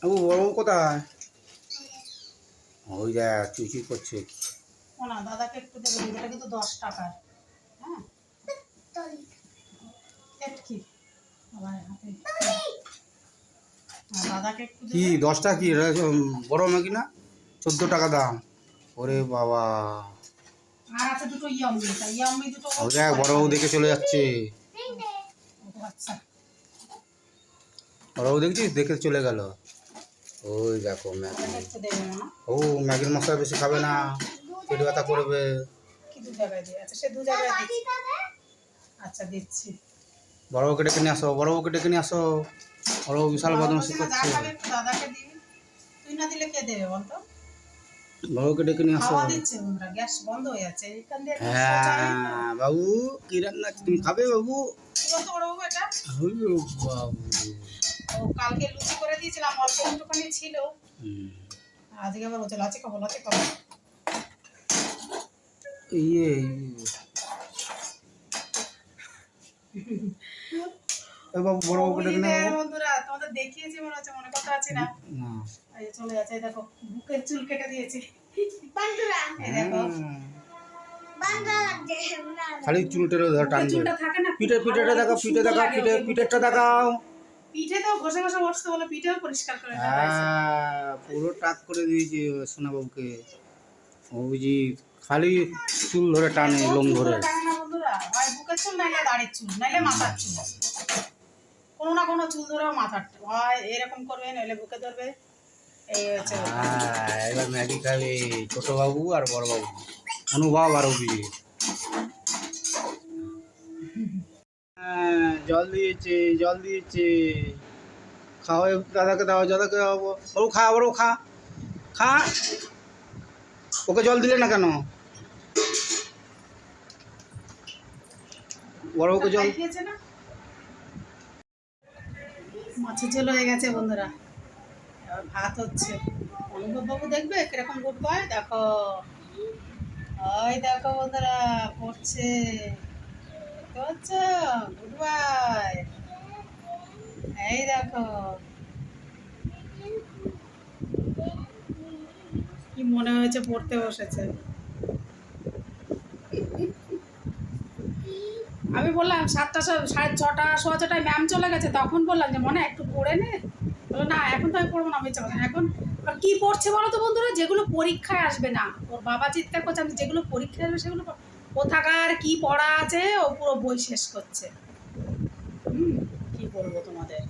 বাবু বড় কোথায়? ওই দেখ চুচি করছে। না দাদাকে একটু দেবে দিবে, এটা দশ টাকার। হ্যাঁ? কি বাবার হাতে হ্যাঁ, কি দশটা কি? বড় ম্যাগি না চোদ্দ টাকা দাম। ওরে বাবা। আর আছে দুটো ইয়াম্মি তা ইয়াম্মি দুটো ও দেখ বড় বাবু দেখে চলে যাচ্ছে। আচ্ছা। বড় বাবু দেখছিস? দেখে চলে গেল। ওই দেখো ম্যাগি। ও ম্যাগির মশলা বেশি খাবে না। পেট ব্যথা করবে। কি দু জায়গায় দিয়ে আচ্ছা সে দু জায়গায় আচ্ছা দিচ্ছি। বড় বাবুকে ডেকে নিয়ে আসো বড় বাবুকে ডেকে নিয়ে আসো। বড় বিশাল বদমাশি করছে। দাদাকে দিবি তুই না দিলে কে দেবে বলতো? বাবুকে ডেকে নিয়ে আসো। গ্যাস বন্ধ হয়ে তো। হ্যাঁ বাবু কি রান্না তুমি খাবে বাবু? বাবু কালকে লুচি করে দিয়েছিলাম অল্প একটুখানি ছিল। আজকে আবার বলছে লাচি খাব লাচি খাব। ইয়ে। এ বাবু বড় বাবুকে ডেকে নিয়ে বন্ধুরা তোমাদের দেখিয়েছি মনে হচ্ছে মনে কথা আছে না। না। এই চলে যাচ্ছে দেখো বুকের চুল কেটে দিয়েছি। এই দেখো। খালি চুলটের ধর বুকের টানবে। চুলটা থাকে না পিঠে পিঠেটা দেখাও পিঠে দেখাও লাগে পিঠে ওকে। পিঠেরটা দেখাও। পিঠে তো ঘষে ঘষে বসতে বলে পিঠেও পরিষ্কার করে হ্যাঁ পুরো টাক করে দিয়েছে সোনা বাবুকে। ওই খালি চুল ধরে টানে লোম ধরে। হয় বুকের চুল নাইলে দাড়ির চুল নাইলে মাথার চুল। কোনো না কোনো চুল ধরে মাথার চুল। হয় এরকম করবে নইলে বুকে ধরবে। এই হচ্ছে হ্যাঁ এবার ম্যাগি খাবে ছোট বাবু আর বড় বাবু অনুভব আর অভিজিৎ হ্যাঁ জল দিয়েছে জল দিয়েছে। খাওয়া দাদাকে দাও দাদাকে দাও বড় খা বড় খা। খা। ওকে জল দিলে না কেন? বড় ওকে জল দিয়েছে না? মাছের ঝোল হয়ে গেছে বন্ধুরা। এবার ভাত হচ্ছে। অনুভব বাবু দেখবে? কীরকম গুড বয় দেখো। ওই দেখো বন্ধুরা, পড়ছে। গুড বয় এই দেখো। কি মনে হয়েছে পড়তে বসেছে? আমি বললাম সাতটা সাড়ে ছটা সোয়া ছটায় ম্যাম চলে গেছে। তখন বললাম যে মনে হয় একটু পড়ে নে। বলল না এখন তো আমি পড়ব না বেঁচে এখন আর কি পড়ছে বলো তো বন্ধুরা? যেগুলো পরীক্ষায় আসবে না। ওর বাবা চিৎকার করছে আমি যেগুলো পরীক্ষায় আসবে সেগুলো কোথাকার কি পড়া আছে? ও পুরো বই শেষ করছে। হুম কি বলব তোমাদের?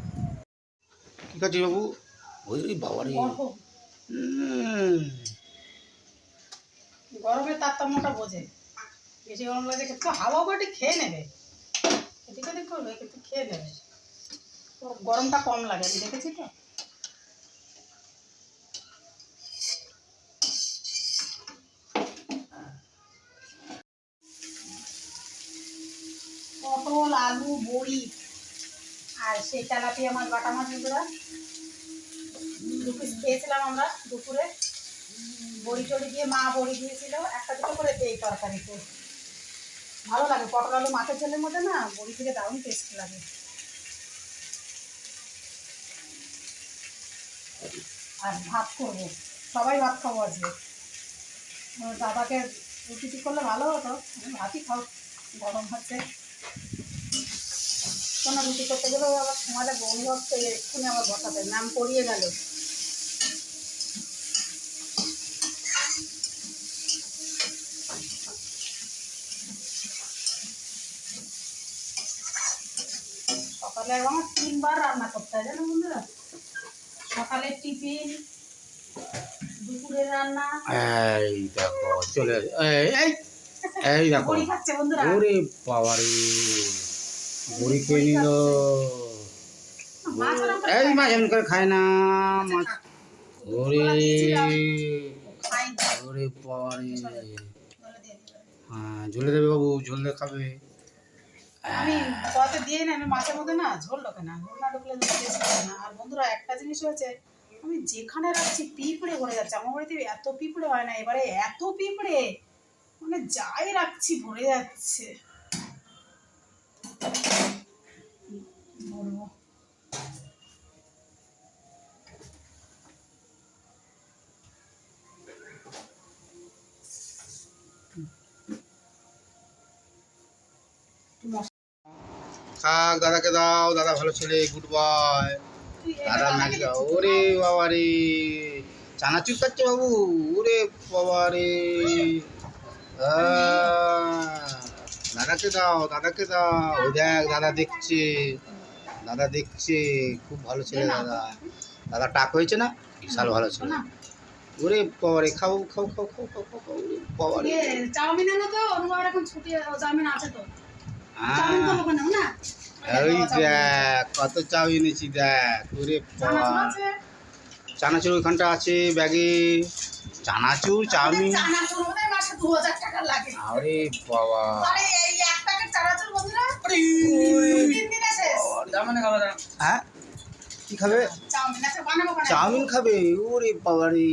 ঠিক আছে বাবু। ওই বাবারে। গরমের তারতম্যটা বোঝে। বেশি গরম লাগে একটু হাওয়া করে খেয়ে নেবে। ওদিক করবে একটু খেয়ে নেবে গরমটা কম লাগে, আমি দেখেছি তো। পটল, আলু, বড়ি, আর সেই তেলাপিয়া আমার বাটা মাছ এগুলো দু খেয়েছিলাম আমরা দুপুরে। বড়ি টড়ি দিয়ে মা বড়ি দিয়েছিল, একটা দুটো করে দেই তরকারিতে। ভালো লাগে, পটল আলু মাছের ঝোলের মধ্যে না, বড়ি থেকে দারুণ টেস্ট লাগে। আর ভাত করব, সবাই ভাত খাব আজকে। দাদাকে রুটি করলে ভালো হতো ভাতই খাও, গরম হচ্ছে কোনো রুটি করতে গেলেও আবার সময় লাগবে অনুভব তো এক্ষুনি আবার বসাতে, নাম করিয়ে গেল। সকালে আমার তিনবার রান্না করতে হয় জানো বন্ধুরা? সকালের টিফিন রান্না। এই দেখো চলে এই এই দেখো। বড়ি খাচ্ছে বন্ধুরা। ওরে বাবারে বড়ি খেয়ে নিল। এই মাছ এমন করে খায় না মাছ। ওরে ওরে বাবারে হ্যাঁ ঝোলে দেবে বাবু ঝোল খাবে। আমি কতে দিয়ে না আমি মাছের মধ্যে না ঝোল ঢোকে না ঝোল না ঢুকলে না। আর বন্ধুরা, একটা জিনিস হয়েছে, আমি যেখানে রাখছি পিঁপড়ে ভরে যাচ্ছে। আমার বাড়িতে এত পিঁপড়ে হয় না, এবারে এত পিঁপড়ে! মানে যাই রাখছি, ভরে যাচ্ছে। থাক দাদাকে দাও দাদা ভালো ছেলে গুড বয় দাদা আমাকে দাও ওরে? বাবা রে চানাচুর খাচ্ছে বাবু। ওরে বাবা রে দাদাকে দাও দাদাকে দাও। ওই দেখ দাদা দেখছে। দাদা দেখছে। খুব ভালো ছেলে দাদা। দাদা টাক হয়েছে না? বিশাল ভালো ছেলে। ওরে বাবা রে খাও খাও খাও খাও খাও খাও খাও ওরে বাবা রে ইয়ে, চাউমিন এনে তো অনুভবের এখন ছুটি চাউমিন আছে তো। ওই দেখ কত চাউ এনেছি দেখ ওরে চানাচুর বাবা চানাচুর ওইখানটা আছে ব্যাগে। চানাচুর চাউমিন। চানাচুর বোধহয় মাসে দু হাজার টাকা লাগে। আরে বাবা। আরে এই এক প্যাকেট চানাচুর বন্ধুরা তিন দিনে শেষ হ্যাঁ? কি খাবে? চাউমিন খাবে? ওরে বাবা রে।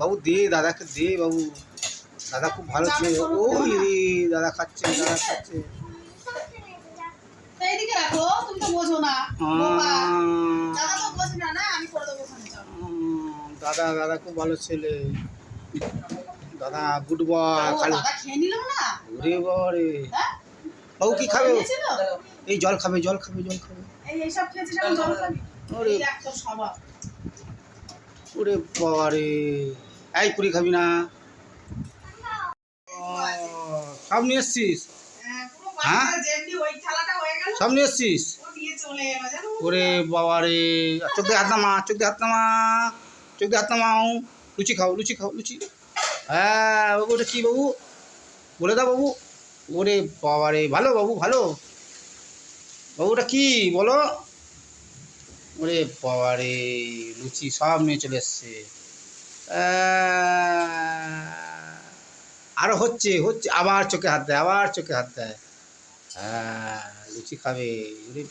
বাবু দে দাদাকে দে বাবু। দাদা খুব ভালো ছে ও রে দাদা খাচ্ছে দাদা খাচ্ছে তো এইদিকে রাখো তুমি তো বোঝো না। দাদা তো বোঝে না না আমি করে দেবো ওখানে যাও উম, দাদা দাদা খুব ভালো ছেলে। দাদা গুড বয় খালি। খেয়ে না? ওরে হ্যাঁ? কি খাবে? এই জল খাবে জল খাবে জল খাবে। এই এইসব খেয়েছিস এখন জল খাবি? ওরে। স্বভাব। ওরে বাবা এই পুরি খাবি না? সব নিয়ে এসছিস? হ্যাঁ, হ্যাঁ? সব নিয়ে এসছিস? ওরে বাবা রে চোখ দিয়ে হাত নামা চোখ দিয়ে হাত নামা চোখ দিয়ে হাত নামাও। লুচি খাও লুচি খাও লুচি। হ্যাঁ বাবু ওটা কি বাবু? বলে দাও বাবু। ওরে বাবা রে ভালো বাবু ভালো। বাবু ওটা কি? বলো। ওরে বাবা রে লুচি সব নিয়ে চলে এসছে। আরও হচ্ছে হচ্ছে আবার চোখে হাত দেয় আবার চোখে হাত দেয়। হ্যাঁ লুচি খাবে। ওরে